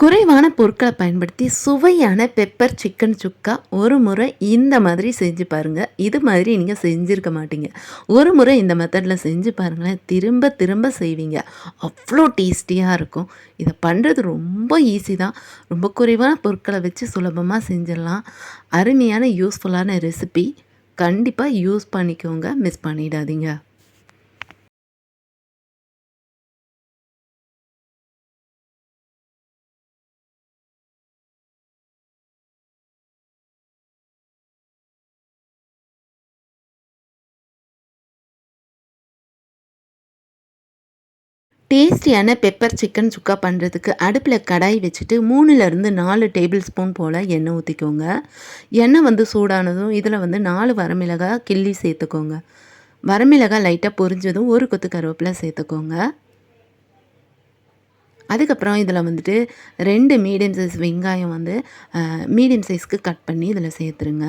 குறைவான பொருட்களை பயன்படுத்தி சுவையான பெப்பர் சிக்கன் சுக்கா ஒரு முறை இந்த மாதிரி செஞ்சு பாருங்கள் இது மாதிரி நீங்கள் செஞ்சுருக்க மாட்டீங்க. ஒரு முறை இந்த மெத்தடில் செஞ்சு பாருங்களேன். திரும்ப திரும்ப செய்வீங்க. அவ்வளோ டேஸ்டியாக இருக்கும். இதை பண்ணுறது ரொம்ப ஈஸி தான். ரொம்ப குறைவான பொருட்களை வச்சு சுலபமாக செஞ்சிடலாம். அருமையான யூஸ்ஃபுல்லான ரெசிபி கண்டிப்பாக யூஸ் பண்ணிக்கோங்க. மிஸ் பண்ணிடாதீங்க. டேஸ்டியான பெப்பர் சிக்கன் சுக்கா பண்ணுறதுக்கு அடுப்பில் கடாய் வச்சுட்டு மூணுலேருந்து நாலு டேபிள் ஸ்பூன் போல் எண்ணெய் ஊற்றிக்கோங்க எண்ணெய் வந்து சூடானதும் இதில் வந்து நாலு வரமிளகாய் கிள்ளி சேர்த்துக்கோங்க. வரமிளகாய் லைட்டாக பொரிஞ்சதும் ஒரு கொத்து கருவேப்பிலை சேர்த்துக்கோங்க. அதுக்கப்புறம் இதில் வந்துட்டு ரெண்டு மீடியம் சைஸ் வெங்காயம் வந்து மீடியம் சைஸ்க்கு கட் பண்ணி இதில் சேர்த்துருங்க.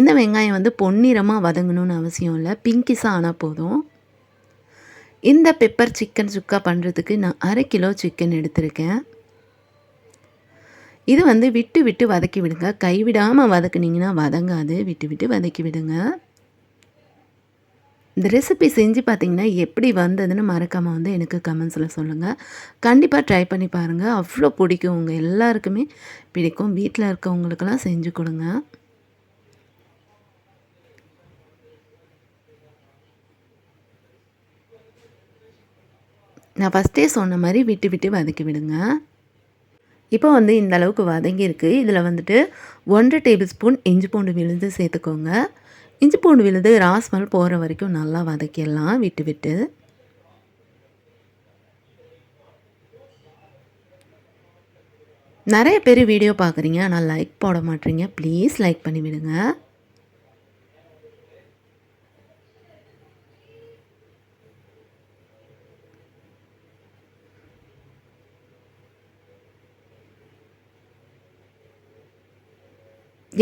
இந்த வெங்காயம் வந்து பொன்னிறமாக வதங்கணும்னு அவசியம் இல்லை. பிங்கிஸாக ஆனால் போதும். இந்த பெப்பர் சிக்கன் சுக்கா பண்ணுறதுக்கு நான் அரை கிலோ சிக்கன் எடுத்திருக்கேன். இது வந்து விட்டு விட்டு வதக்கி விடுங்க. கைவிடாமல் வதக்குனிங்கன்னா வதங்காது. விட்டு விட்டு வதக்கி விடுங்க. இந்த ரெசிபி செஞ்சு பார்த்தீங்கன்னா எப்படி வந்ததுன்னு மறக்காமல் வந்து எனக்கு கமெண்ட்ஸில் சொல்லுங்கள் கண்டிப்பாக ட்ரை பண்ணி பாருங்கள் அவ்வளோ பிடிக்கும். உங்கள் எல்லாருக்குமே பிடிக்கும். வீட்டில் இருக்கவங்களுக்கெல்லாம் செஞ்சு கொடுங்க. நான் ஃபஸ்ட்டே சொன்ன மாதிரி விட்டு விட்டு வதக்கி விடுங்க. இப்போ வந்து இந்த அளவுக்கு வதங்கியிருக்கு இதில் வந்துட்டு ஒன்றரை டேபிள் ஸ்பூன் இஞ்சி பூண்டு விழுந்து சேர்த்துக்கோங்க. இஞ்சி பூண்டு விழுது ராஸ்மல் போகிற வரைக்கும் நல்லா வதக்கிடலாம் விட்டு விட்டு. நிறைய பேர் வீடியோ பார்க்குறீங்க ஆனால் லைக் போட மாட்டீங்க. ப்ளீஸ் லைக் பண்ணிவிடுங்க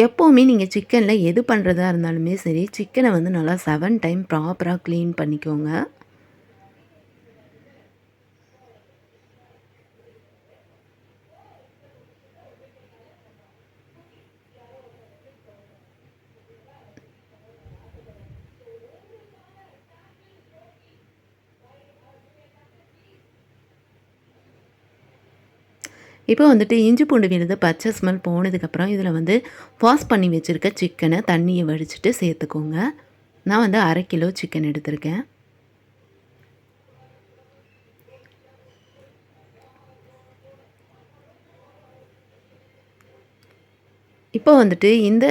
எப்போவுமே நீங்கள் சிக்கனில் எது பண்ணுறதா இருந்தாலுமே சரி சிக்கனை வந்து நல்லா செவன் டைம் ப்ராப்பராக க்ளீன் பண்ணிக்கோங்க. இப்போ வந்துட்டு இஞ்சி பூண்டு விழுது பச்சை ஸ்மெல் போனதுக்கப்புறம் இதில் வந்து வாஷ் பண்ணி வச்சுருக்க சிக்கனை தண்ணியை வடிச்சிட்டு சேர்த்துக்கோங்க. நான் வந்து அரை கிலோ சிக்கன் எடுத்திருக்கேன். இப்போ வந்துட்டு இந்த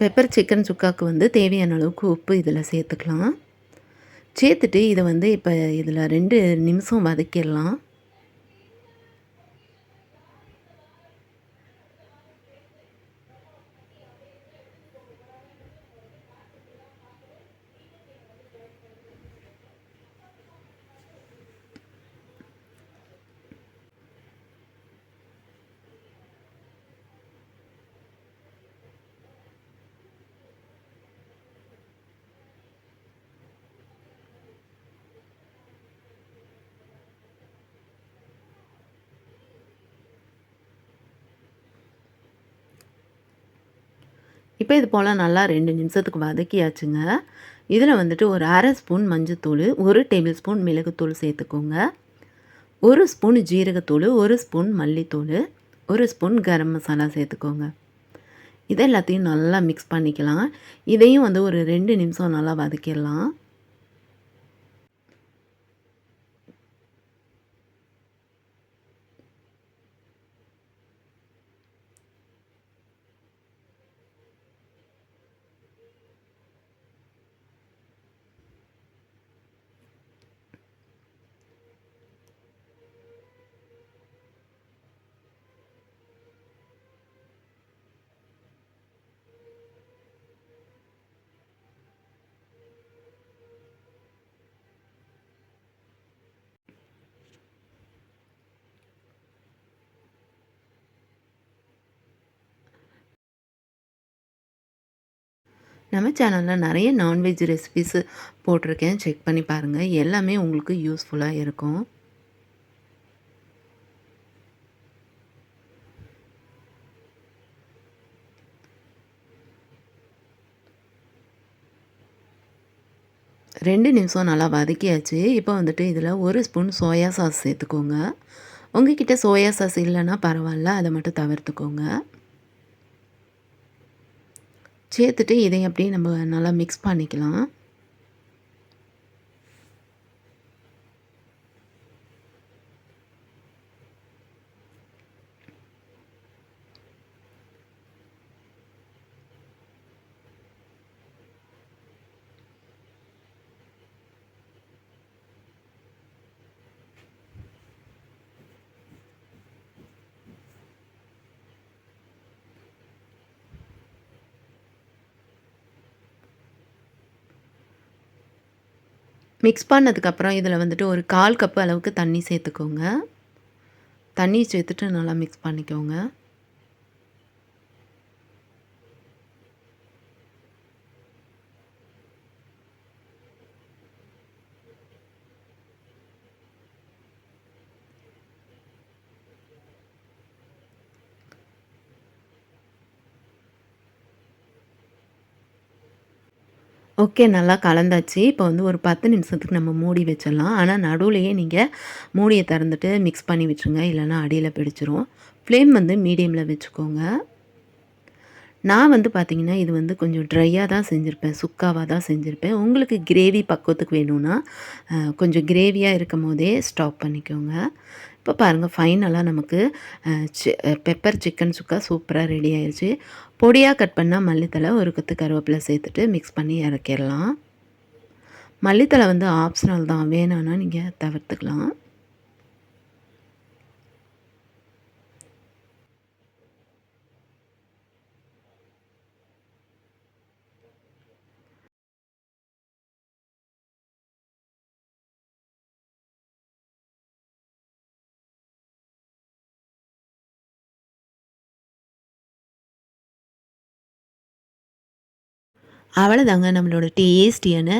பெப்பர் சிக்கன் சுக்காவுக்கு வந்து தேவையான அளவுக்கு உப்பு இதில் சேர்த்துக்கலாம். சேர்த்துட்டு இதை வந்து இப்போ இதில் ரெண்டு நிமிஷம் வதக்கிடலாம். இப்போ இது போல் நல்லா ரெண்டு நிமிஷத்துக்கு வதக்கியாச்சுங்க. இதில் வந்துட்டு ஒரு அரை ஸ்பூன் மஞ்சத்தூள் ஒரு டேபிள் ஸ்பூன் மிளகுத்தூள் சேர்த்துக்கோங்க. ஒரு ஸ்பூன் ஜீரகத்தூள் ஒரு ஸ்பூன் மல்லித்தூள் ஒரு ஸ்பூன் கரம் மசாலா சேர்த்துக்கோங்க. இதை எல்லாத்தையும் நல்லா மிக்ஸ் பண்ணிக்கலாம். இதையும் வந்து ஒரு ரெண்டு நிமிஷம் நல்லா வதக்கிடலாம். நம்ம சேனலில் நிறைய நான்வெஜ் ரெசிபிஸு போட்டிருக்கேன். செக் பண்ணி பாருங்கள் எல்லாமே உங்களுக்கு யூஸ்ஃபுல்லாக இருக்கும். ரெண்டு நிமிஷம் நல்லா வதக்கியாச்சு. இப்போ வந்துட்டு இதில் ஒரு ஸ்பூன் சோயா சாஸ் சேர்த்துக்கோங்க. உங்ககிட்ட சோயா சாஸ் இல்லைன்னா பரவாயில்ல. அதை மட்டும் தவிர்த்துக்கோங்க. சேர்த்துட்டு இதை அப்படியே நம்ம நல்லா மிக்ஸ் பண்ணிக்கலாம். மிக்ஸ் பண்ணதுக்கப்புறம் இதில் வந்துட்டு ஒரு கால் கப்பு அளவுக்கு தண்ணி சேர்த்துக்கோங்க. தண்ணி சேர்த்துட்டு நல்லா மிக்ஸ் பண்ணிக்கோங்க. ஓகே நல்லா கலந்தாச்சு. இப்போ வந்து ஒரு பத்து நிமிஷத்துக்கு நம்ம மூடி வச்சிடலாம். ஆனால் நடுவுலையே நீங்கள் மூடியை திறந்துட்டு மிக்ஸ் பண்ணி விட்டுருங்க இல்லைன்னா அடியில் பிடிச்சிரும். ஃப்ளேம் வந்து மீடியமில் வச்சுக்கோங்க. நான் வந்து பார்த்திங்கன்னா இது வந்து கொஞ்சம் ட்ரையாக தான் செஞ்சுருப்பேன் சுக்காவாக தான் செஞ்சுருப்பேன். உங்களுக்கு கிரேவி பக்குவத்துக்கு வேணும்னா கொஞ்சம் கிரேவியாக இருக்கும் போதே ஸ்டாப் பண்ணிக்கோங்க. இப்போ பாருங்கள் ஃபைனலாக நமக்கு பெப்பர் சிக்கன் சுக்கா சூப்பராக ரெடி ஆயிடுச்சு பொடியாக கட் பண்ணால் மல்லித்தலை ஒரு கொத்து கருவேப்பிலை சேர்த்துட்டு மிக்ஸ் பண்ணி இறக்கிடலாம். மல்லித்தலை வந்து ஆப்ஷனல் தான் வேணான்னா நீங்கள் தவிர்த்துக்கலாம். அவ்வளோதாங்க நம்மளோட டேஸ்டியான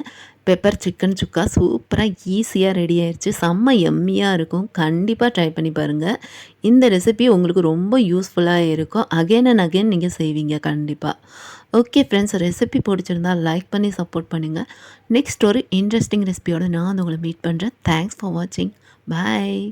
பெப்பர் சிக்கன் சுக்கா சூப்பராக ஈஸியாக ரெடி ஆயிடுச்சு செம்ம எம்மியாக இருக்கும். கண்டிப்பாக ட்ரை பண்ணி பாருங்கள் இந்த ரெசிபி உங்களுக்கு ரொம்ப யூஸ்ஃபுல்லாக இருக்கும். அகைன் அண்ட் அகைன் நீங்கள் செய்வீங்க கண்டிப்பாக ஓகே ஃப்ரெண்ட்ஸ் ரெசிபி பிடிச்சிருந்தால் லைக் பண்ணி சப்போர்ட் பண்ணுங்கள் நெக்ஸ்ட் ஒரு இன்ட்ரெஸ்டிங் ரெசிபியோட நான் உங்களை மீட் பண்ணுறேன் தேங்க்ஸ் ஃபார் வாட்சிங் பாய்